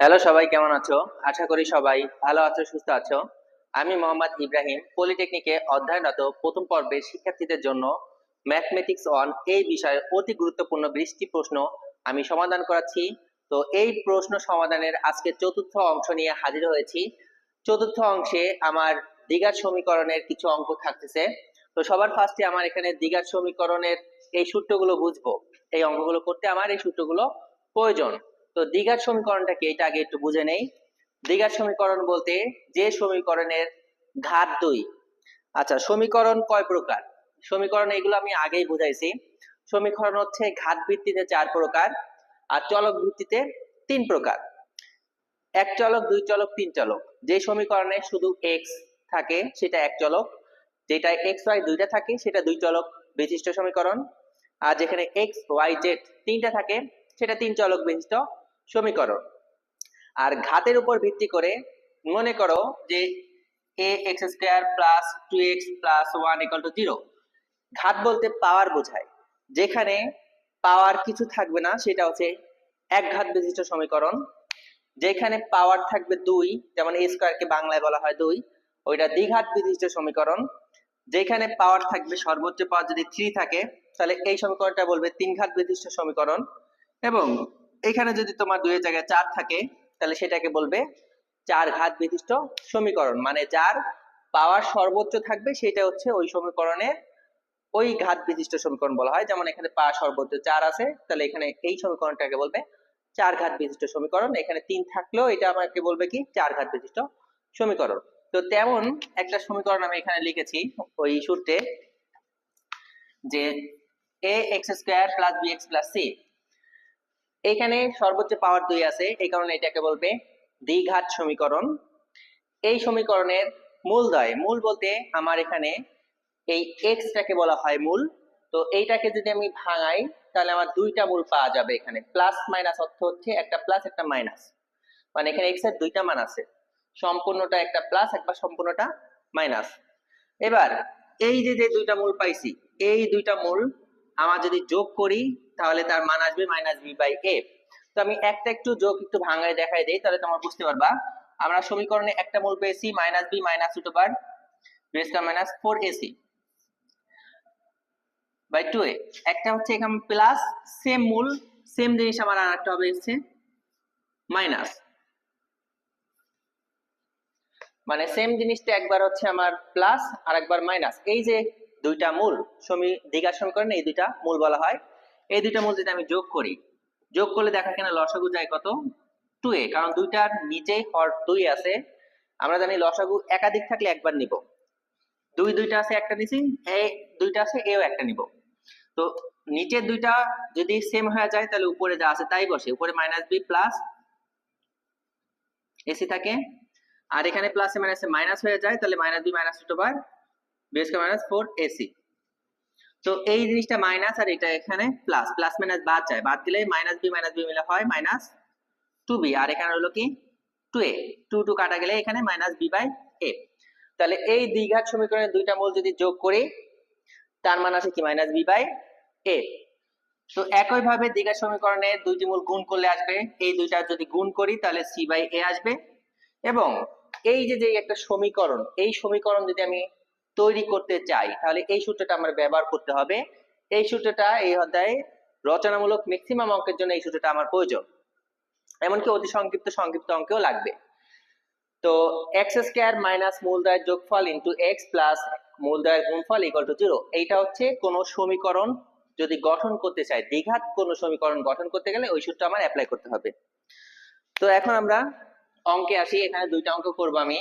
Hello সবাই, কেমন আছো? আশা করি সবাই ভালো আছো, সুস্থ আছো। আমি মোহাম্মদ ইব্রাহিম পলিটেকনিকে অধ্যয়নরত প্রথম পর্বের শিক্ষার্থীদের জন্য ম্যাথমেটিক্স অন এই বিষয়ে অতি গুরুত্বপূর্ণ বৃষ্টি প্রশ্ন আমি সমাধান করাচ্ছি। তো এই প্রশ্ন সমাধানের আজকে চতুর্থ অংশ নিয়ে হাজির হয়েছি। চতুর্থ অংশে আমার দ্বিঘাত সমীকরণের কিছু অঙ্ক থাকতেছে। তো সবার ফার্স্টে আমার এখানে দ্বিঘাত সমীকরণের এই সূত্রগুলো বুঝব। এই অঙ্কগুলো করতে আমার এই সূত্রগুলো প্রয়োজন। তো দ্বিঘাত সমীকরণটা কি? এটা আগে একটু বুঝে নেই। দ্বিঘাত সমীকরণ বলতে যে সমীকরণের ঘাত দুই। আচ্ছা সমীকরণ কয় প্রকার? সমীকরণ এগুলো আমি আগেই বুঝাইছি। সমীকরণ হচ্ছে ঘাত ভিত্তিতে চার প্রকার আর চলক ভিত্তিতে তিন প্রকার। এক চলক, দুই চলক, তিন চলক। যে সমীকরণে শুধু এক্স থাকে, সেটা এক চলক। যেটা এক্স ওয়াই দুইটা থাকে, সেটা দুই চলক বিশিষ্ট সমীকরণ। আর যেখানে এক্স ওয়াই জেড তিনটা থাকে, সেটা তিন চলক বিশিষ্ট সমীকরণ। আর ঘাতের উপর ভিত্তি করে মনে করো যে a x square plus two x plus one equal to zero ঘাত বলতে পাওয়ার বোঝায়। যেখানে পাওয়ার কিছু থাকবে না, সেটা হচ্ছে এক ঘাত বিশিষ্ট সমীকরণ। যেখানে পাওয়ার থাকবে দুই, যেমন এ স্কোয়ারকে বাংলায় বলা হয় দুই, ওইটা দ্বিঘাত বিশিষ্ট সমীকরণ। যেখানে পাওয়ার থাকবে সর্বোচ্চ পাওয়ার যদি থ্রি থাকে, তাহলে এই সমীকরণটা বলবে তিন ঘাত বিশিষ্ট সমীকরণ। এবং এখানে যদি তোমার দুইয়ের জায়গায় চার থাকে, তাহলে সেটাকে বলবে চার ঘাত বিশিষ্ট সমীকরণ। মানে যার পাওয়ার সর্বোচ্চ থাকবে, সেটা হচ্ছে ওই সমীকরণের ওই ঘাত বিশিষ্ট সমীকরণ বলা হয়। যেমন এখানে পাওয়ার সর্বোচ্চ চার আছে, তাহলে এখানে এই সমীকরণটাকে বলবে চার ঘাত বিশিষ্ট সমীকরণ। এখানে তিন থাকলেও এটা আমাকে বলবে কি? চার ঘাত বিশিষ্ট সমীকরণ। তো তেমন একটা সমীকরণ আমি এখানে লিখেছি ওই সূত্রে যে a x square plus b x plus c এখানে সর্বোচ্চ পাওয়ার দুই আছে, এই কারণে এটাকে বলবে দ্বিঘাত সমীকরণ। এই সমীকরণের মূল মূলদয় মূল বলতে আমার এখানে এই এক্সটাকে বলা হয় মূল। তো এইটাকে যদি আমি ভাঙাই, তাহলে আমার দুইটা মূল পাওয়া যাবে এখানে। প্লাস মাইনাস অর্থ হচ্ছে একটা প্লাস একটা মাইনাস মানে এখানে এক্সের দুইটা মান আছে। সম্পূর্ণটা একটা প্লাস একবার সম্পূর্ণটা মাইনাস এবার, এই যে যে দুইটা মূল পাইছি, এই দুইটা মূল আমার যদি যোগ করি, তাহলে তার মান আসবে মাইনাস বি বাই এ তো আমি একটা একটু যোগ একটু ভাঙায় দেখাই দেই, তাহলে তোমরা বুঝতে পারবা। আমরা সমীকরণে একটা মূল পেয়েছি minus b minus root over b square minus four ac by two a একটা হচ্ছে এখানে প্লাস সেম মূল সেম জিনিস আমার আর একটা হবে হচ্ছে মাইনাস মানে সেম জিনিসটা একবার হচ্ছে আমার প্লাস আর একবার মাইনাস এই যে দুইটা মূল সমী দ্বিঘাত সমীকরণ এই দুইটা মূল বলা হয়। এই দুইটা মূল যদি আমি যোগ করি, যোগ করলে দেখা কেন লসাগু যায় কত? টু এ কারণ দুইটার নিচেই হর দুই আছে। আমরা জানি লসাগু একাধিক থাকলে একবার নিব। দুই দুইটা আছে, একটা নিছি এ দুইটা আছে, এও একটা নিব। তো নিচের দুইটা যদি সেম হয়ে যায়, তাহলে উপরে যা আছে তাই বসে। উপরে মাইনাস বি প্লাস এসি থাকে। আর এখানে প্লাসে মাইনাসে মাইনাস হয়ে যায়, তাহলে minus b minus two over b minus four ac তো এই জিনিসটা মাইনাস আর এটা এখানে প্লাস প্লাস মাইনাস বাদ যায়। বাদ দিলে মাইনাস বি মাইনাস বি মিলে হয় মাইনাস টু বি আর এখানে হলো কি? টু এ টু টু কাটা গেলে এখানে মাইনাস বি বাই এ তাহলে এই দ্বিঘাত সমীকরণের দুইটা মূল যদি যোগ করি, তার মান আসে কি? মাইনাস বি বাই এ তো একই ভাবে দ্বিঘাত সমীকরণের দুইটি মূল গুণ করলে আসবে। এই দুইটা যদি গুণ করি, তাহলে সি বাই এ আসবে। এবং এই যে যে একটা সমীকরণ, এই সমীকরণ যদি আমি তৈরি করতে চাই। তাহলে এই সূত্রটা আমার ব্যবহার করতে হবে। এই সূত্রটা এই অধ্যায়ে রচনামূলক ম্যাক্সিমাম অঙ্কের জন্য এই সূত্রটা আমার প্রয়োজন। এমনকি অতি সংক্ষিপ্ত সংক্ষিপ্ত অঙ্কেও লাগবে। তো এক্স স্কোয়ার মাইনাস মূলদয়ের যোগফল ইন্টু এক্স প্লাস মূলদয়ের গুণফল ইকুয়াল টু জিরো এইটা হচ্ছে কোন সমীকরণ যদি গঠন করতে চাই, দ্বিঘাত কোন সমীকরণ গঠন করতে গেলে ওই সূত্র আমার অ্যাপ্লাই করতে হবে। তো এখন আমরা অঙ্কে আসি। এখানে দুইটা অঙ্ক করব আমি।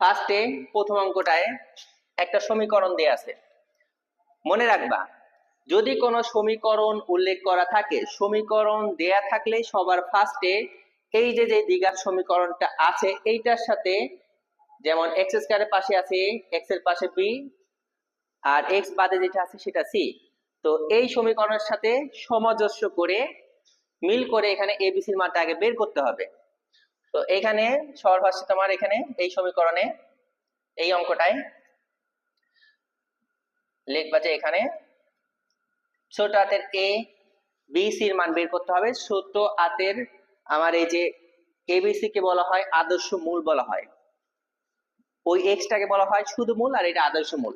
ফার্স্টে প্রথম অঙ্কটায় একটা সমীকরণ দেয়া আছে। মনে রাখবা, যদি কোনো সমীকরণ উল্লেখ করা থাকে, সমীকরণ দেয়া থাকলে সবার ফার্স্টে এই যে যে দ্বিঘাত সমীকরণটা আছে, এইটার সাথে যেমন এক্স স্কয়ারের পাশে আছে এক্সের পাশে বি আর এক্স বাদে যেটা আছে সেটা সি তো এই সমীকরণের সাথে সামঞ্জস্য করে, মিল করে এখানে এবিসির মানটা আগে বের করতে হবে। তো এখানে সরভাষে তোমার এখানে এই সমীকরণে এই অঙ্কটায় লিখবা যে এখানে ছোট হাতের এ বি মান বের করতে হবে। ছোট হাতের আমার এই যে এবিসি কে বলা হয়, আদর্শ মূল বলা হয়। ওই এক্সটাকে বলা হয় শুধু মূল আর এটা আদর্শ মূল।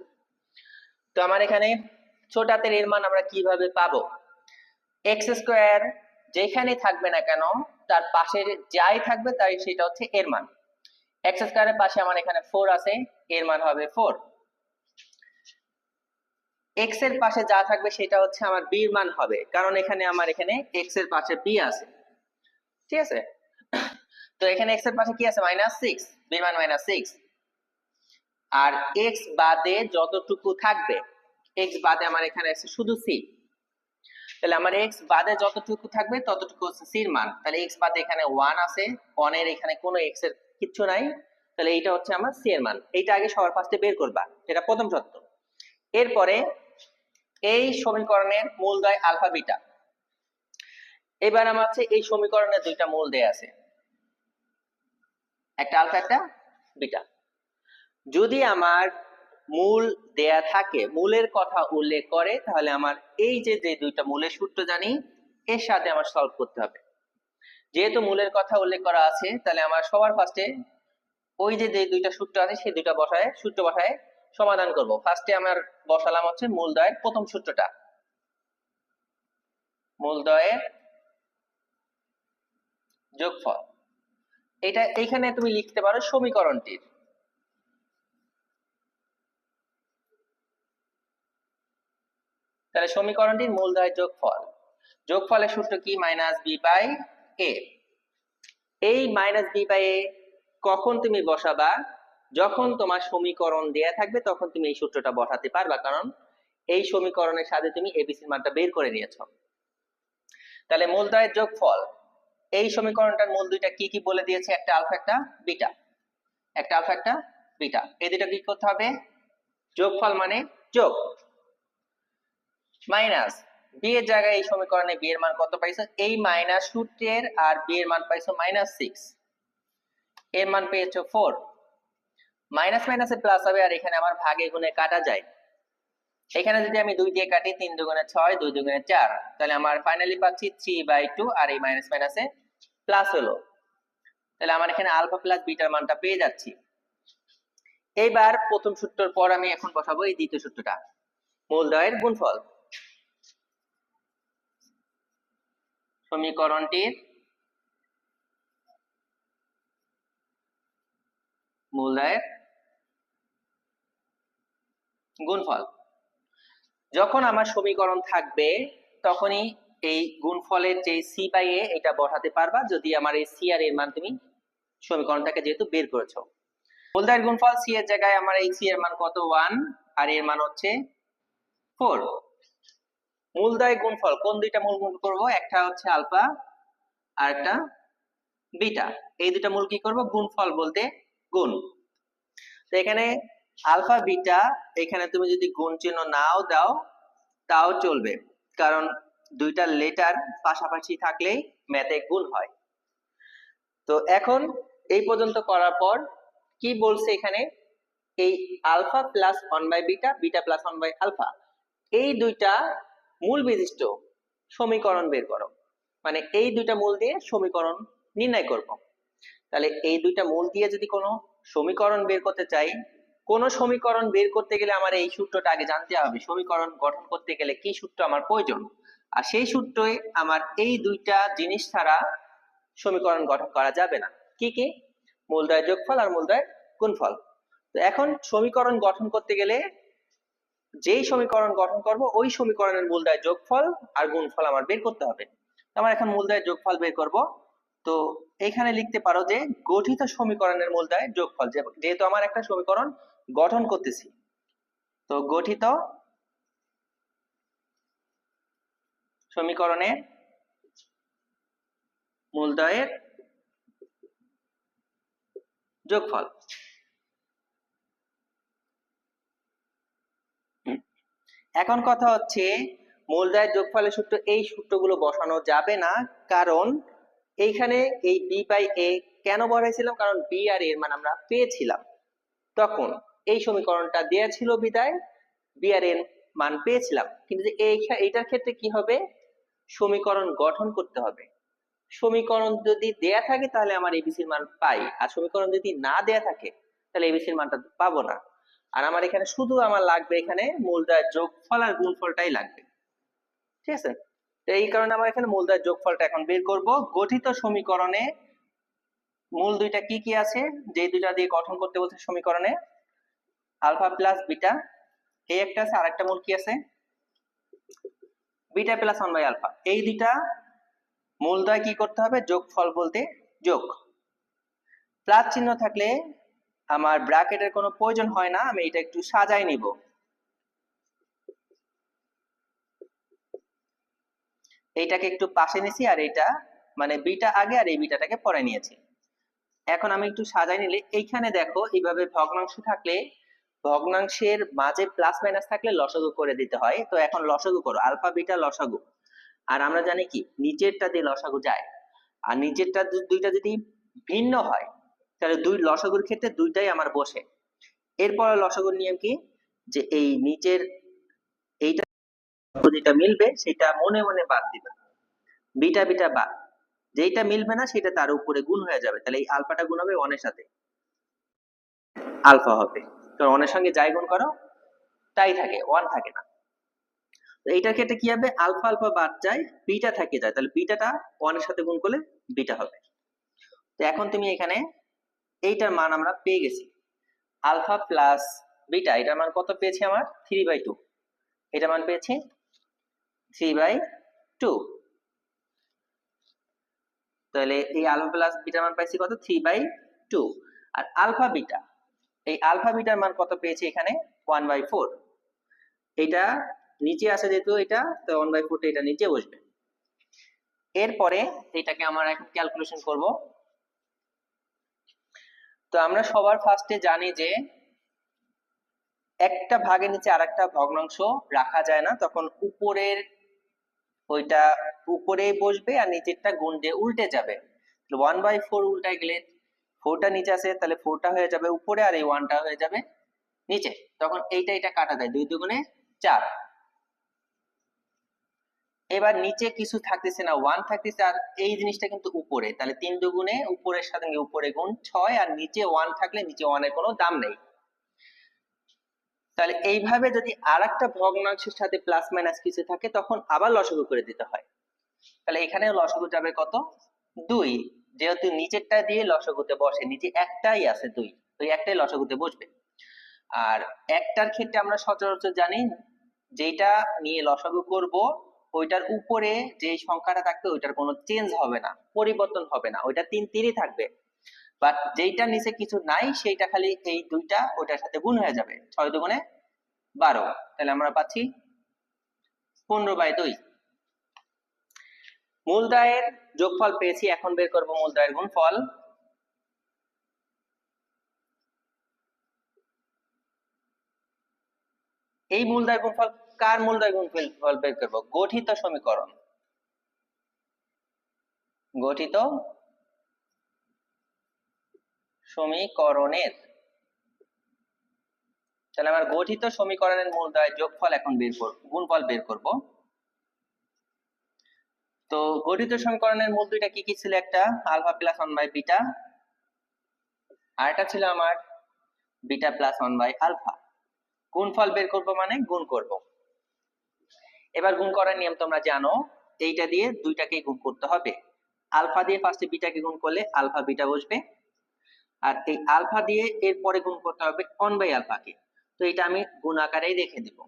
তো আমার এখানে ছোট হাতের এর মান আমরা কীভাবে পাবো? এক্স স্কোয়ার যেখানে থাকবে না কেন, তার পাশে যাই থাকবে তাই সেটা হচ্ছে এর মান। এক্স স্কোয়ারের পাশে আমার এখানে ফোর আছে, এর মান হবে ফোর এক্সের পাশে যা থাকবে সেটা হচ্ছে আমার বি মান হবে। কারণ এখানে আমার এখানে এক্সের পাশে বি আছে। ঠিক আছে? তো এখানে এক্সের পাশে কি আছে? মাইনাস সিক্স বি মান মাইনাস সিক্স আর এক্স বাদে যতটুকু থাকবে এক্স বাদে আমার এখানে আছে শুধু সি তাহলে আমার এক্স বাদে যতটুকু থাকবে, ততটুকু হচ্ছে সির মান। তাহলে এক্স বাদে এখানে ওয়ান আছে। ওয়ানের এখানে কোনো এক্সের কিচ্ছু নাই। তাহলে এইটা হচ্ছে আমার সি এর মান। এইটা আগে সবার ফার্স্টে বের করবা। এটা প্রথম সত্য এরপরে এই সমীকরণের মূলদয় আলফা বিটা। এবার আমার হচ্ছে এই সমীকরণের দুইটা মূল দেয়া আছে। একটা আলফা, একটা বিটা। যদি আমার মূল দেয়া থাকে, মূলের কথা উল্লেখ করে, তাহলে আমার এই যে যে দুইটা মূলের সূত্র জানি, এর সাথে আমার সলভ করতে হবে। যেহেতু মূলের কথা উল্লেখ করা আছে, তাহলে আমার সবার ফার্স্টে ওই যে যে দুইটা সূত্র আছে, সেই দুইটা বসায়, সূত্র বসায় সমাধান করব। ফার্স্টে আমার বসালাম হচ্ছে মূলদয়ের প্রথম সূত্রটা। মূলদয়ের যোগফল। এটা এইখানে তুমি লিখতে পারো সমীকরণটির। তাহলে সমীকরণটির মূলদয় যোগফল। যোগফলের সূত্র কি? মাইনাস বি বাই এ এই মাইনাস বি বাই এ কখন তুমি বসাবা? যখন তোমার সমীকরণ দেয়া থাকবে, তখন তুমি এই সূত্রটা বসাতে পারবা, কারণ এই সমীকরণের সাথে তুমি এবিসির মানটা বের করে নিয়েছো। তাহলে মূলদয়ের যোগফল, এই সমীকরণটার মূল দুইটা কি কি বলে দিয়েছে? একটা আলফা, একটা বিটা। একটা আলফা, একটা বিটা। এই দুটো কি করতে হবে? যোগফল মানে যোগ। মাইনাস বি এর জায়গায় এই সমীকরণে বি এর মান কত পাইছো? এই মাইনাস সূত্রের আর বি এর মান পাইছো মাইনাস সিক্স এর মান পেয়েছ ফোর মাইনাস মাইনাসে প্লাস হবে আর এখানে আমার ভাগে গুণে কাটা যায়। এখানে যদি আমি দুই দিয়ে কাটি, তিন দুগুণে ছয়, দুই দুগুণে চার, তাহলে আমার ফাইনালি পাচ্ছি থ্রি বাই টু আর এই মাইনাস মাইনাসে প্লাস হলো। তাহলে আমার এখানে আলফা প্লাস বিটার মানটা পেয়ে যাচ্ছি। এইবার প্রথম সূত্রের পর আমি এখন বসাবো এই দ্বিতীয় সূত্রটা। মূল মূলদয়ের গুণফল। সমীকরণটির মূলদয়ের গুণফল। যখন আমার সমীকরণ থাকবে, তখনই এই গুণফলের যে সি বাই এ এটা বসাতে পারবা যদি আমার এই সি আর এর মান তুমি সমীকরণটাকে যেহেতু বের করেছ। মূলদয়ের গুণফল সি এর জায়গায় আমার এই সি এর মান কত? ওয়ান আর এর মান হচ্ছে ফোর মূলদয় গুণফল, কোন দুইটা মূল গুণ করব? একটা হচ্ছে আলফা আর একটা বিটা এই দুটা মূল কি করব? গুণফল বলতে গুণ। তো এখানে আলফা, বিটা, এখানে তুমি যদি গুণ চিহ্ন নাও দাও, তাও চলবে। কারণ দুইটা লেটার পাশাপাশি থাকলেই ম্যাথে গুণ হয়। তো এখন এই পর্যন্ত করার পর কি বলছে এখানে? এই alpha plus one by beta beta plus one by alpha, এই দুইটা মূল বিশিষ্ট সমীকরণ বের করো। মানে এই দুইটা মূল দিয়ে সমীকরণ নির্ণয় করব। তাহলে এই দুইটা মূল দিয়ে যদি কোনো সমীকরণ বের করতে চাই কোন সমীকরণ বের করতে গেলে আমার এই সূত্রটা আগে জানতে হবে। সমীকরণ গঠন করতে গেলে কি সূত্র আমার প্রয়োজন? আর সেই সূত্রে আমার এই দুইটা জিনিস ছাড়া সমীকরণ গঠন করা যাবে না। কি কি? মূলদয় যোগফল আর মূলদয় গুণফল। তো এখন সমীকরণ গঠন করতে গেলে যেই সমীকরণ গঠন করব, ওই সমীকরণের মূলদয় যোগফল আর গুণফল আমার বের করতে হবে। আমার এখন মূলদয় যোগফল বের করব। তো এখানে লিখতে পারো যে গঠিত সমীকরণের মূলদয় যোগফল যেহেতু আমার একটা সমীকরণ গঠন করতেছি। তো গঠিত সমীকরণের মূলদয়ের যোগফল। এখন কথা হচ্ছে, মূলদয়ের যোগফলের সূত্র এই সূত্রগুলো বসানো যাবে না, কারণ এইখানে এই বি বাই এ কেন বসাইছিলাম? কারণ বি আর এর মান আমরা পেয়েছিলাম। তখন এই সমীকরণটা দেয়া ছিল বিদায় বি আর এর মান পেয়েছিলাম। কিন্তু এই এইটার ক্ষেত্রে কি হবে? সমীকরণ গঠন করতে হবে। সমীকরণ যদি দেয়া থাকে তাহলে আমার এবিসির মান পাই। আর সমীকরণ যদি না দেয়া থাকে তাহলে এবিসির মানটা পাবো না। আর আমার এখানে শুধু আমার লাগবে এখানে মূলদয়ের যোগফল আর গুণফলটাই লাগবে। ঠিক আছে? তো এই কারণে আমার এখানে মূলদয়ের যোগফলটা এখন বের করব। গঠিত সমীকরণে মূল দুইটা কি কি আছে? যে দুইটা দিয়ে গঠন করতে বলছে সমীকরণে আলফা প্লাস বিটা, এই একটা আছে, আরেকটা মূল কি আছে? Beta plus one by alpha. এই দুইটা মূলদয় কি করতে হবে? যোগ ফল বলতে যোগ। প্লাস চিহ্ন থাকলে আমার ব্র্যাকেটের কোনো প্রয়োজন হয় না, আমি এটা একটু সাজাই নিব। এইটাকে একটু পাশে নিয়েছি আর এটা মানে বিটা আগে, আর এই বিটাটাকে পরে নিয়েছি। এখন আমি একটু সাজাই নিলে, এইখানে দেখো, এইভাবে ভগ্নাংশ থাকলে ভগ্নাংশের মাঝে প্লাস মাইনাস থাকলে লসাগু করে দিতে হয়। তো এখন লসাগু করো আলফা বিটা লসাগু। আর আমরা জানি কি, নিচেরটা দিয়ে লসাগু যায়। আর নিচেরটা দুইটা যদি ভিন্ন হয়, তাহলে দুই লসাগুর ক্ষেত্রে দুইটাই আমার বসে। এরপর লসাগুর নিয়ম কি? যে এই নিচের এইটা যেটা মিলবে, সেটা মনে মনে বাদ দিবে। বিটা বিটা বাদ। যেটা মিলবে না, সেটা তার উপরে গুণ হয়ে যাবে। তাহলে এই আলফাটা গুণ হবে ওয়ানের সাথে। আলফা হবে। তো ওয়ানের সঙ্গে যাই গুণ করো, তাই থাকে ওয়ান থাকে না। তো এইটার ক্ষেত্রে কি হবে? আলফা আলফা বাদ যায় বিটা থেকে যায়। তাহলে বিটাটা ওয়ানের সাথে গুণ করলে বিটা হবে। তো এখন তুমি এখানে এইটার মান আমরা পেয়ে গেছি। আলফা প্লাস বিটা এটার মান কত পেয়েছি আমার? থ্রি বাই টু এটার মান পেয়েছি থ্রি বাই টু তাহলে এই আলফা প্লাস বিটার মান পাইছি কত? থ্রি বাই টু আর আলফা বিটা এই আলফা বিটার মান কত পেয়েছি এখানে? ওয়ান বাই ফোর এটা নিচে আছে যেহেতু এটা, তো ওয়ান বাই ফোরটা এটা নিচে বসবে। এরপরে এটাকে আমরা এখন ক্যালকুলেশন করব। তো আমরা সবার ফার্স্টে জানি যে একটা ভাগের নিচে আরেকটা ভগ্নাংশ রাখা যায় না, তখন উপরের ওইটা উপরে বসবে আর নিচেরটা গুণ দিয়ে উল্টে যাবে। ওয়ান বাই ফোর উল্টায় গেলে ফোরটা নিচে আছে তাহলে ফোরটা হয়ে যাবে উপরে আর এই ওয়ানটা হয়ে যাবে নিচে। তখন এইটা এটা কাটা যায় দুই দুগুণে চার। এবার নিচে কিছু থাকতেছে না ওয়ান থাকতেছে আর এই জিনিসটা কিন্তু উপরে। তাহলে তিন দুগুণে উপরের সাথে উপরে গুণ ছয় আর নিচে ওয়ান থাকলে নিচে ওয়ানের কোনো দাম নেই। তাহলে এইভাবে যদি আর একটা ভগ্নাংশের সাথে প্লাস মাইনাস কিছু থাকে, তখন আবার লসাগু করে দিতে হয়। তাহলে এখানে লসাগু যাবে কত? দুই। যেহেতু নিচেরটা দিয়ে লসাগুতে বসে, নিচে একটাই আছে দুই এই একটাই লসাগুতে বসবে। আর একটার ক্ষেত্রে আমরা সচরাচর জানি যেটা নিয়ে লসাগু করব, ওইটার উপরে যে সংখ্যাটা থাকবে, ওইটার কোনো চেঞ্জ হবে না, পরিবর্তন হবে না, ওইটা তিন তিনই থাকবে। বাট যেইটা নিচে কিছু নাই, সেইটা খালি এই দুইটা ওইটার সাথে গুণ হয়ে যাবে, ছয় দুগুণে বারো। তাহলে আমরা পাচ্ছি পনেরো বাই দুই। মূলদায়ের যোগফল পেয়েছি, এখন বের করব মূলদায়ের গুণফল। এই মূলদায় গুণফল, কার মূলদায় গুণফল বের করব? গঠিত সমীকরণ। গঠিত সমীকরণের। তাহলে আমার গঠিত সমীকরণের মূলদয় যোগফল এখন বের করব গুণফল বের করব। তো গঠিত সমীকরণের মূল দুইটা কি কি ছিল একটা? Alpha plus one by beta. আর একটা ছিল আমার beta plus one by alpha. গুণফল বের করব মানে গুণ করব। এবার গুণ করার নিয়ম তোমরা জানো, এইটা দিয়ে দুইটাকে গুণ করতে হবে। আলফা দিয়ে ফার্স্টে বিটাকে গুণ করলে আলফা বিটা বসবে। আর এই আলফা দিয়ে এরপরে গুণ করতে হবে ওয়ান বাই আলফাকে। তো এটা আমি গুণ আকারেই রেখে দিব।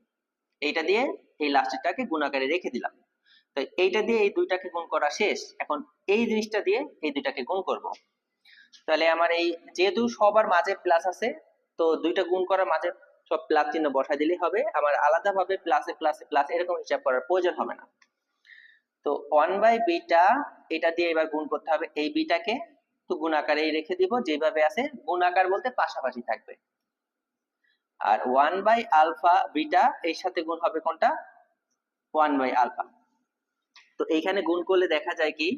এইটা দিয়ে এই লাস্টেরটাকে গুণ আকারে রেখে দিলাম। তো এইটা দিয়ে এই দুইটাকে গুণ করা শেষ। এখন এই জিনিসটা দিয়ে এই দুইটাকে গুণ করব। তাহলে আমার এই যেহেতু সবার মাঝে প্লাস আছে, তো দুইটা গুণ করার মাঝে সব প্লাস চিহ্ন বসাই দিলেই হবে। আমার আলাদাভাবে প্লাসে প্লাসে প্লাস এরকম হিসাব করার প্রয়োজন হবে না। তো ওয়ান বাই বিটা এটা দিয়ে এবার গুণ করতে হবে এই বিটাকে তো গুণ আকারেই রেখে দিব, যেভাবে আছে গুণ আকার বলতে পাশাপাশি থাকবে। আর ওয়ান বাই আলফা বিটা এর সাথে গুণ হবে কোনটা? ওয়ান বাই আলফা তো এইখানে গুণ করলে দেখা যায় কি,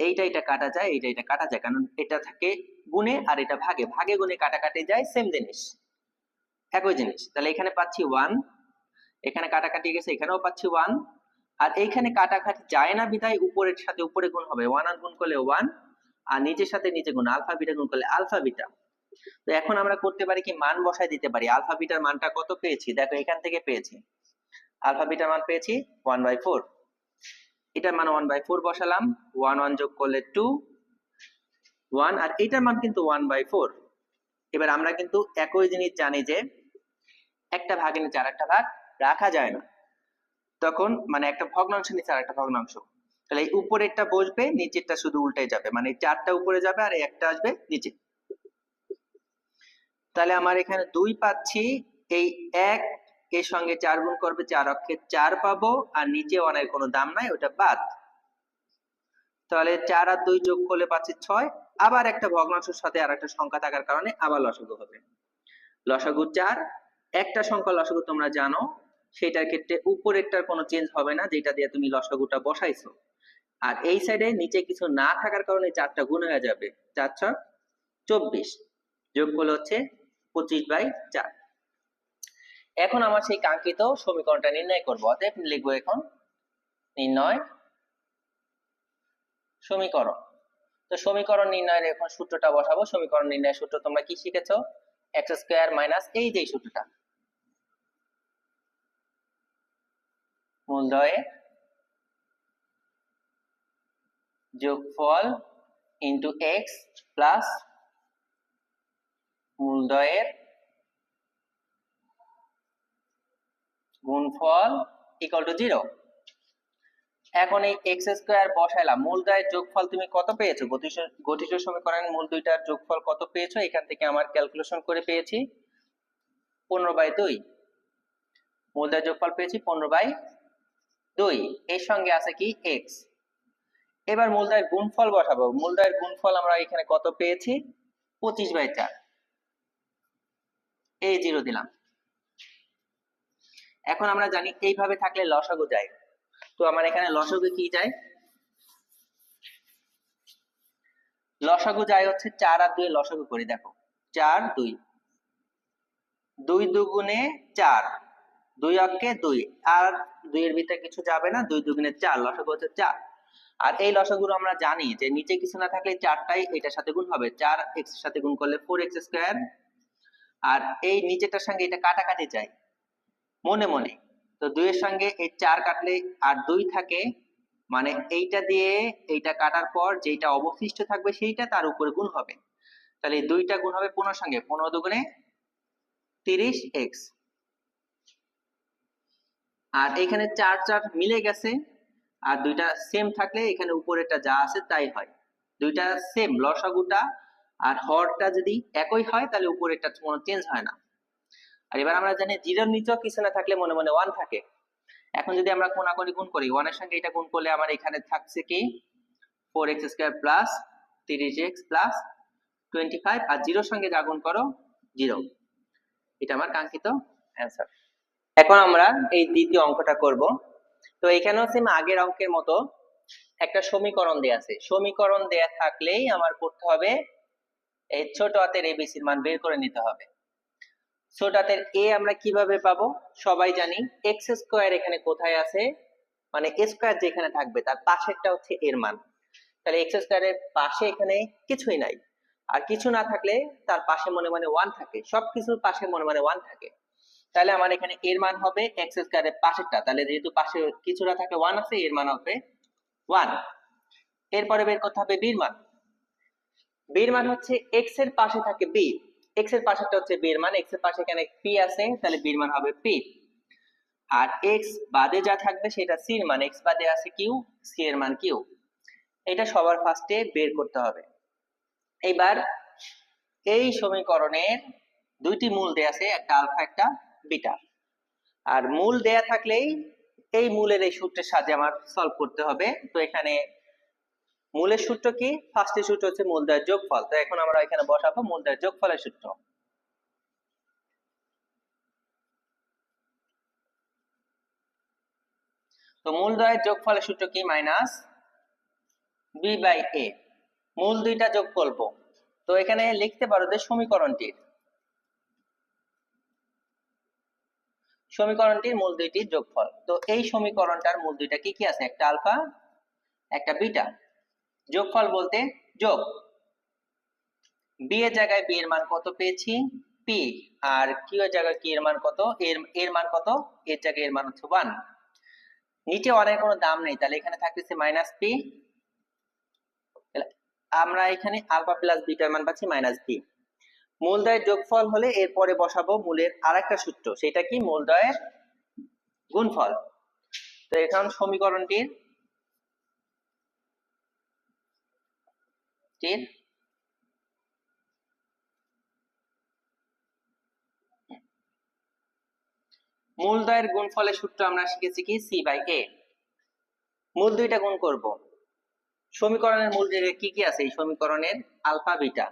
এইটা এটা কাটা যায়, এইটা এটা কাটা যায়। কারণ এটা থাকে গুণে আর এটা ভাগে। ভাগে গুণে কাটাকাটি যায় সেম জিনিস। একই জিনিস। তাহলে এখানে পাচ্ছি ওয়ান এখানে কাটাকাটি গেছে, এখানেও পাচ্ছি ওয়ান আর এইখানে কাটাকাটি যায় না বিধায় উপরের সাথে উপরে গুণ হবে। ওয়ান আর গুণ করলে ওয়ান আর নিচের সাথে নিচে গুণ। আলফা বিটা গুণ করলে আলফা বিটা তো এখন আমরা করতে পারি কি, মান বসায় দিতে পারি। আলফা বিটার মানটা কত পেয়েছি? দেখো এখান থেকে পেয়েছি। আলফা বিটার মান পেয়েছি ওয়ান বাই ফোর এটার মান ওয়ান বাই ফোর বসালাম। ওয়ান ওয়ান যোগ করলে টু ওয়ান আর এটার মান কিন্তু ওয়ান বাই ফোর এবার আমরা কিন্তু একই জিনিস জানি যে একটা ভাগের নিচে আর একটা ভাগ রাখা যায় না। তখন মানে একটা ভগ্নাংশ নিচে আর একটা ভগ্নাংশ। তাহলে এই উপরেরটা বসবে, নিচেরটা শুধু উল্টে যাবে। মানে চারটা উপরে যাবে আর একটা আসবে নিচে। তাহলে আমার এখানে দুই পাচ্ছি, এই এক এর সঙ্গে চার গুণ করবে? চার অক্ষে চার পাবো, আর নিচে অনেক কোনো দাম নাই, ওটা বাদ। তাহলে চার আর দুই যোগ করলে পাচ্ছি ছয়। আবার একটা ভগ্নাংশের সাথে আর একটা সংখ্যা থাকার কারণে আবার লসাগু হবে। লসাগু চার, একটা সংখ্যা লসাগু তোমরা জানো, সেটার ক্ষেত্রে উপরেরটার কোনো চেঞ্জ হবে না, যেটা দিয়ে তুমি লসাগুটা বসাইছো। আর এই সাইডে নিচে কিছু না থাকার কারণে চারটা গুণ হয়ে যাবে। চার ছক চব্বিশ। যোগ করলে হচ্ছে পঁচিশ বাই চার। এখন আমার সেই কাঙ্ক্ষিত সমীকরণটা নির্ণয় করব। অতএব লিখব এখন নির্ণয় সমীকরণ। তো সমীকরণ নির্ণয়ের এখন সূত্রটা বসাবো। সমীকরণ নির্ণয়ের সূত্র তোমরা কি শিখেছো? এক্স স্কোয়ার মাইনাস এই যে সূত্রটা। মূলদয়ে যোগফল ইন্টু এক্স প্লাস মূলদয়ের গুণফল ইকুয়াল টু জিরো এখন এই এক্স স্কোয়ার বসাইলাম। মূল মূলদয়ের যোগফল তুমি কত পেয়েছ? গতিজ সমীকরণের মূল দুইটার যোগফল কত পেয়েছ? এখান থেকে আমার ক্যালকুলেশন করে পেয়েছি পনেরো বাই দুই। মূল মূলদয়ের যোগফল পেয়েছি পনেরো বাই দুই। এর সঙ্গে আছে কি? এক্স এবার মূলদয়ের গুণফল বসাবো। মূলদয়ের গুণফল আমরা এখানে কত পেয়েছি? পঁচিশ বাই চার। এই জিরো দিলাম। এখন আমরা জানি এইভাবে থাকলে লসাগু যায়। তো আমার এখানে লসাগু কি যায়? লসাগু যায় হচ্ছে চার আর দুই লসাগু করি, দেখো। চার, দুই। দুই দুগুণে চার। দুই অক্ষে দুই। আর দুইয়ের ভিতরে কিছু যাবে না, দুই দুগুণে চার, লসাগু হচ্ছে চার। আর এই লসাগুলো আমরা জানি যে নিচে কিছু না থাকলে চারটাই এটার সাথে গুণ হবে। চার এক্সের সাথে গুণ করলে ফোর এক্স স্কোয়ার। আর এই নিচেটার সঙ্গে এটা কাটাকাটি যায়। মনে মনে। তো দুইয়ের সঙ্গে এই চার কাটলে আর দুই থাকে মানে এইটা দিয়ে এইটা কাটার পর যেটা অবশিষ্ট থাকবে সেইটা তার উপরে গুণ হবে। তাহলে দুইটা গুণ হবে পনেরোর সঙ্গে, পনেরো দুগুণে তিরিশ এক্স। আর এখানে চার চার মিলে গেছে, আর দুইটা সেম থাকলে এখানে উপরেটা যা আছে তাই হয়। দুইটা সেম লসাগুটা আর হরটা যদি একই হয় তাহলে উপরেরটা কোনো চেঞ্জ হয় না। আর এবার আমরা জানি জিরোর নিচেও কিছু না থাকলে মনে মনে ওয়ান থাকে। এখন যদি আমরা কোনাকুনি গুণ করি ওয়ানের সঙ্গে এটা গুণ করলে আমার এখানে থাকছে কি? ফোর এক্স স্কোয়ার প্লাস তিরিশ এক্স প্লাস টোয়েন্টি ফাইভ আর জিরোর সঙ্গে যা গুণ করো জিরো এটা আমার কাঙ্ক্ষিত অ্যান্সার এখন আমরা এই দ্বিতীয় অঙ্কটা করব। তো এখানেও সেম আগের অঙ্কের মতো একটা সমীকরণ দেয়া আছে। সমীকরণ দেয়া থাকলেই আমার করতে হবে, এই ছোট হাতের এবিসির মান বের করে নিতে হবে। ছোট হাতের এ আমরা কীভাবে পাবো? সবাই জানি। এক্স স্কোয়ার এখানে কোথায় আছে? মানে স্কোয়ার যেখানে থাকবে, তার পাশেরটা হচ্ছে এর মান। তাহলে এক্স স্কোয়ারের পাশে এখানে কিছুই নাই। আর কিছু না থাকলে তার পাশে মনে মনে ওয়ান থাকে। সবকিছুর পাশে মনে মনে ওয়ান থাকে। তাহলে আমার এখানে এর মান হবে এক্স স্কোয়ারের পাশেরটা। তাহলে যেহেতু পাশে কিছু না থাকে ওয়ান আছে, এর মান হবে ওয়ান এরপরে বের করতে হবে বির মান। বির মান হচ্ছে এক্সের পাশে থাকে বি এক্সের পাশেরটা হচ্ছে বি এর মান এক্সের পাশে এখানে পি আছে, তাহলে বির মান হবে পি আর এক্স বাদে যা থাকবে সেটা সি এর মান এক্স বাদে আছে কিউ সি এর মান কিউ এটা সবার ফার্স্টে বের করতে হবে। এইবার এই সমীকরণের দুইটি মূল দেয়া আছে, একটা আলফা, একটা বিটা। আর মূল দেয়া থাকলেই এই মূলের এই সূত্রের সাহায্যে আমার সলভ করতে হবে। তো এখানে মূলের সূত্র কি? ফার্স্টের সূত্র হচ্ছে মূলদয়ের যোগফল। তো এখন আমরা এখানে বসাবো মূলদয়ের যোগফলের সূত্র। তো মূলদয়ের যোগফলের সূত্র কি? মাইনাস বি বাই এ মূল দুইটা যোগ করব। তো এখানে লিখতে পারো যে সমীকরণটির। সমীকরণটির মূল দুইটির যোগফল। তো এই সমীকরণটার মূল দুইটা কি কি আছে? একটা আলফা, একটা বিটা। যোগফল বলতে যোগ। বি এর জায়গায় বি এর মান কত পেয়েছি? পি আর কিউ এর জায়গায় কি এর মান কত? এর এর মান কত? এর জায়গায় এর মান হচ্ছে ওয়ান নিচে অনেক কোনো দাম নেই, তাহলে এখানে থাকতেছে মাইনাস পি আমরা এখানে আলফা প্লাস বিটার মান পাচ্ছি মাইনাস বি মূলদয়ের যোগফল হলে এরপরে বসাবো মূলের আরেকটা সূত্র, সেটা কি? মূলদয়ের গুণফল। তো এখন সমীকরণটির টির মূলদয়ের গুণফলের সূত্র আমরা শিখেছি কি? সি বাই এ মূল দুইটা গুণ করব। সমীকরণের মূল কি কি আছে? এই সমীকরণের আলফা, বিটা।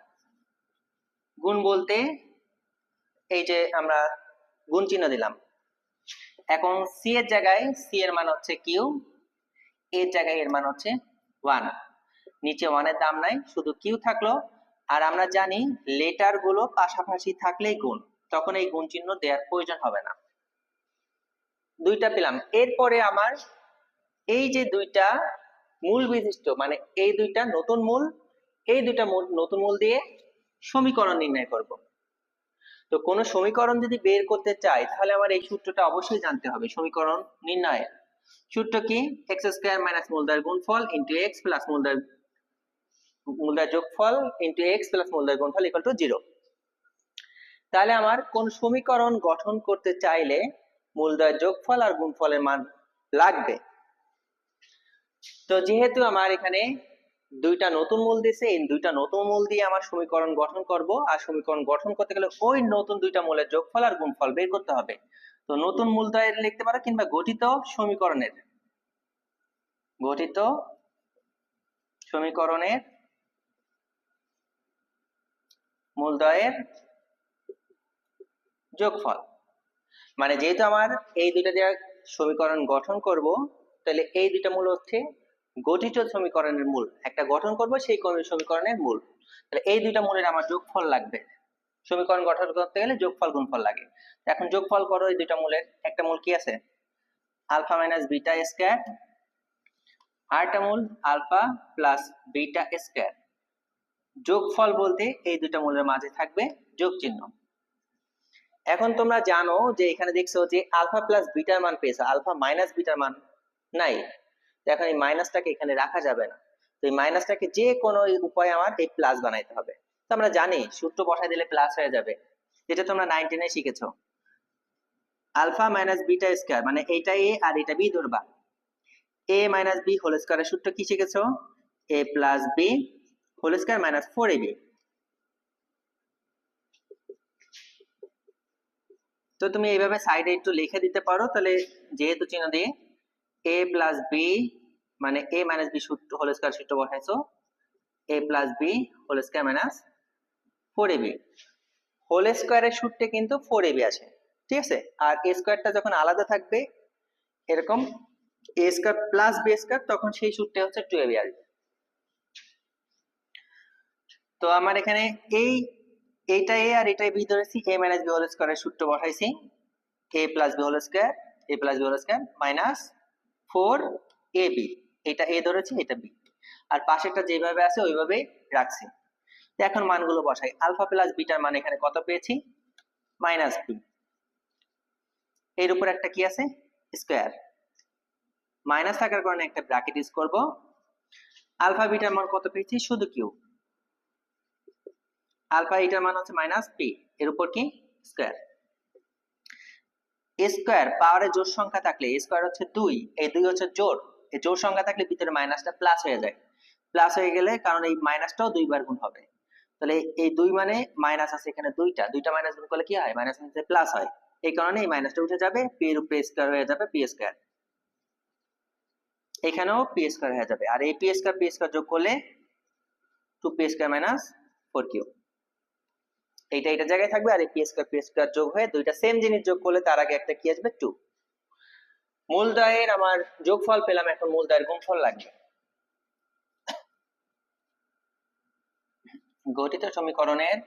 গুণ বলতে এই যে আমরা গুণ চিহ্ন দিলাম। এখন সি এর জায়গায় সি এর মান হচ্ছে কিউ এর জায়গায় এর মান হচ্ছে ওয়ান। নিচে ওয়ানের দাম নাই, শুধু কিউ থাকল। আর আমরা জানি লেটারগুলো পাশাপাশি থাকলেই গুণ। তখন এই গুণ চিহ্ন দেওয়ার প্রয়োজন হবে না। দুইটা পেলাম। এরপরে আমার এই যে দুইটা মূল বিশিষ্ট মানে এই দুইটা নতুন মূল, এই দুইটা নতুন মূল দিয়ে সমীকরণ নির্ণয় করব। তো কোন সমীকরণ যদি বের করতে চাই, তাহলে আমার এই সূত্রটা অবশ্যই জানতে হবে, সমীকরণ নির্ণয়ের। সূত্র কি? এক্স স্কোয়ার মাইনাস মূলদার গুণফল ইন্টু এক্স প্লাস মূলদার মূলদার যোগফল ইন্টু এক্স প্লাস মূলদার গুণফল ইকুয়াল টু জিরো তাহলে আমার কোন সমীকরণ গঠন করতে চাইলে মূলদয় যোগফল আর গুণফলের মান লাগবে? তো যেহেতু আমার এখানে দুইটা নতুন মূল দিয়েছে, এই দুইটা নতুন মূল দিয়ে আমার সমীকরণ গঠন করব, আর সমীকরণ গঠন করতে গেলে ওই নতুন দুইটা মূলের যোগফল আর গুণফল বের করতে হবে। তো নতুন মূল মূলদয়ের লিখতে পারো, কিংবা গঠিত সমীকরণের। গঠিত সমীকরণের মূলদয়ের যোগফল। মানে যেহেতু আমার এই দুইটা দিয়ে সমীকরণ গঠন করব, তাহলে এই দুইটা মূল হচ্ছে গঠিত সমীকরণের মূল। একটা গঠন করব, সেই সমীকরণের মূল। তাহলে এই দুইটা মূলের আমার যোগফল লাগবে। সমীকরণ গঠন করতে গেলে যোগফল গুণফল লাগে। এখন যোগফল করো এই দুইটা মূলের। একটা মূল কি আছে? Alpha minus beta square. আরেকটা মূল আলফা প্লাস বিটা স্কয়ার। যোগফল বলতে এই দুইটা মূলের মাঝে থাকবে যোগ চিহ্ন এখন তোমরা জানো যে এখানে দেখছ যে আলফা প্লাস বিটার মান পেয়েছ, আলফা মাইনাস বিটার মান নাই। এখন এই মাইনাসটাকে এখানে রাখা যাবে না। তো এই মাইনাসটাকে যে কোনো উপায়ে আমার এই প্লাস বানাইতে হবে। তো আমরা জানি সূত্র বসাই দিলে প্লাস হয়ে যাবে। যেটা তোমরা নাইনটিনে শিখেছো। আলফা মাইনাস বিটা স্কয়ার মানে এইটা এ আর এটা বি ধরবা এ মাইনাস বি হোল স্কয়ারের সূত্র কি শিখেছো? A plus b whole square minus four b তো তুমি এইভাবে সাইডে একটু লিখে দিতে পারো, তাহলে যেহেতু চিহ্ন দিয়ে এ প্লাস বি মানে এ মাইনাস বি সূত্র হোল স্কয়ার সূত্র বসাইছো a plus b whole square minus four a b whole স্কয়ারের সূত্রে কিন্তু ফোর এ বি আছে, ঠিক আছে? আর এ স্কোয়ারটা যখন আলাদা থাকবে, এরকম a square plus b square তখন সেই সূত্রে হচ্ছে টু এ বি আসবে। তো আমার এখানে এই, এইটা এ আর এটাই বি ধরেছি এ মাইনাস বি হোল স্কয়ারের সূত্র বসাইছি। A plus b whole square, a plus b whole square minus four a b. এটা এ ধরেছি, এটা বি। আর পাশেরটা যেভাবে আছে, ওইভাবে রাখছি। এখন মানগুলো বসাই। আলফা প্লাস বিটার মান এখানে কত পেয়েছি? মাইনাস বি এর উপর একটা কি আছে? স্কোয়ার। মাইনাস থাকার কারণে একটা ব্র্যাকেট ইউজ করব। আলফা বিটার মান কত পেয়েছি? শুধু কিউ। আলফা এটার মান হচ্ছে মাইনাস পি এর উপর কি? স্কোয়ার স্কোয়ার পাওয়ারে জোর সংখ্যা থাকলে স্কোয়ার হচ্ছে দুই, এই দুই হচ্ছে জোর এই জোর সংখ্যা থাকলে ভিতরে মাইনাসটা প্লাস হয়ে যায়। প্লাস হয়ে গেলে কারণ এই মাইনাসটাও দুইবার গুণ হবে। তাহলে এই দুই মানে মাইনাস আছে এখানে দুইটা দুইটা মাইনাস গুণ করলে কি হয়? মাইনাস নিচে প্লাস হয়। এই কারণে এই মাইনাসটা উঠে যাবে পি এর উপরে স্কোয়ার হয়ে যাবে পি স্কোয়ার এখানেও পি স্কোয়ার হয়ে যাবে। আর এই পি স্কোয়ার পি স্কোয়ার যোগ করলে two p square minus four q এইটা এটা জায়গায় থাকবে আর এই পি স্কয়ার পি স্কয়ার যোগ হয়ে দুইটা সেম জিনিস যোগ করলে তার আগে একটা কি আসবে? 2 মূলদয়ের আমার যোগফল পেলাম এখন মূলদয়ের গুণফল লাগবে। গঠিত সমীকরণের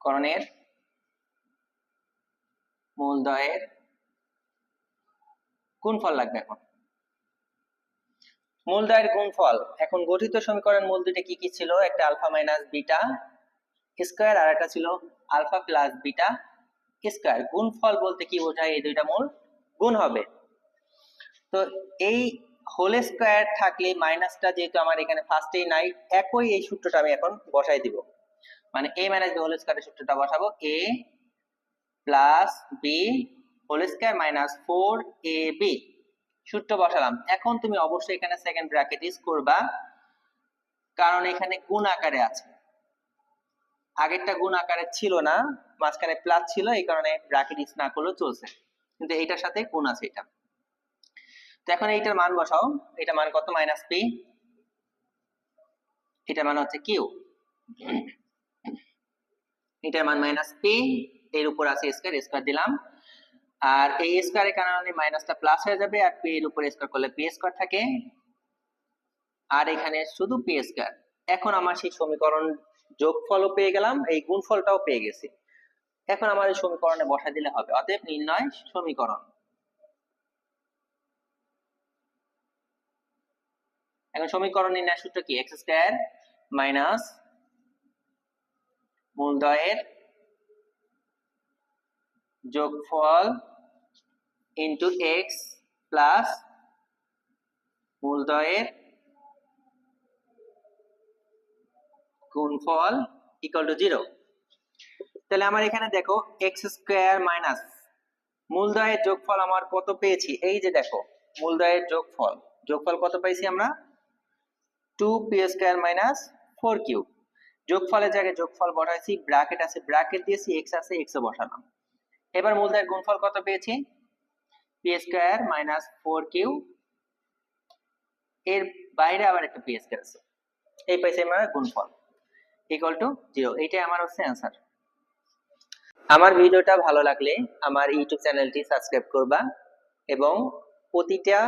করণের মূলদয়ের গুণফল লাগবে এখন। মূলদয়ের গুণফল। এখন গঠিত সমীকরণ মূল দুইটা কি কি ছিল? একটা আলফা মাইনাস বিটা স্কয়ার আর একটা ছিল আলফা প্লাস বিটা স্কয়ার। গুণফল বলতে কি বোঝায়? এই দুইটা মূল গুণ হবে। তো এই হোল স্কয়ার থাকলে মাইনাসটা যেহেতু আমার এখানে ফার্স্টেই নাই, একই এই সূত্রটা আমি এখন বসাই দিব। মানে এ মাইনাস বি হোল স্কয়ারের সূত্রটা বসাবো। A plus b whole square minus four a b সূত্র বসালাম। এখন তুমি অবশ্যই এখানে সেকেন্ড ব্র্যাকেট ইউজ করবা, কারণ এখানে গুণ আকারে আছে। আগেরটা গুণ আকারে ছিল না, মাঝখানে প্লাস ছিল, এই কারণে ব্র্যাকেট ইউজ না করলেও চলছে। কিন্তু এইটার সাথে গুণ আছে এটা। তো এখন এইটার মান বসাও। এটা মান কত? মাইনাস পি এটার মান হচ্ছে কিউ এটার মান মাইনাস পি এর উপর আছে স্কয়ার স্কয়ার দিলাম। আর এই স্কয়ারের কারণে মাইনাসটা প্লাস হয়ে যাবে আর পি এর উপর স্কয়ার করলে পি স্কয়ার থাকে। আর এখানে শুধু পি স্কয়ার এখন আমার সেই সমীকরণ যোগফলও পেয়ে গেলাম এই গুণফলটাও পেয়ে গেছি। এখন আমার এই সমীকরণে বসা দিলে হবে অতএব নির্ণয় সমীকরণ। এখন সমীকরণ নির্ণয় সূত্র কি? এক্স স্কয়ার মাইনাস মূলদয়ের যোগফল ইন্টু এক্স প্লাস মূলদয়ের গুণফল ইকুয়াল টু জিরো তাহলে আমার এখানে দেখো এক্স স্কোয়ার মাইনাস মূলদয়ের যোগফল আমার কত পেয়েছি? এই যে দেখো মূলদয়ের যোগফল। যোগফল কত পেয়েছি আমরা? Two p square minus four q যোগফলের জায়গায় যোগফল বসাইছি ব্র্যাকেট আছে ব্র্যাকেট দিয়েছি এক্স আছে এক্স বসালাম। এবার মূলদয়ের গুণফল কত পেয়েছি? P square minus four q এর বাইরে আবার একটা পি স্কোয়ার আছে। এই পাইছে আমার গুণফল। ইকুয়াল টু জিরো এইটাই আমার হচ্ছে অ্যান্সার আমার ভিডিওটা ভালো লাগলে আমার ইউটিউব চ্যানেলটি সাবস্ক্রাইব করবা এবং প্রতিটা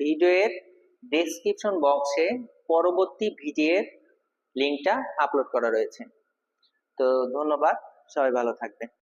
ভিডিওর ডেসক্রিপশন বক্সে পরবর্তী ভিডিওর লিংকটা আপলোড করা রয়েছে। তো ধন্যবাদ। সবাই ভালো থাকবে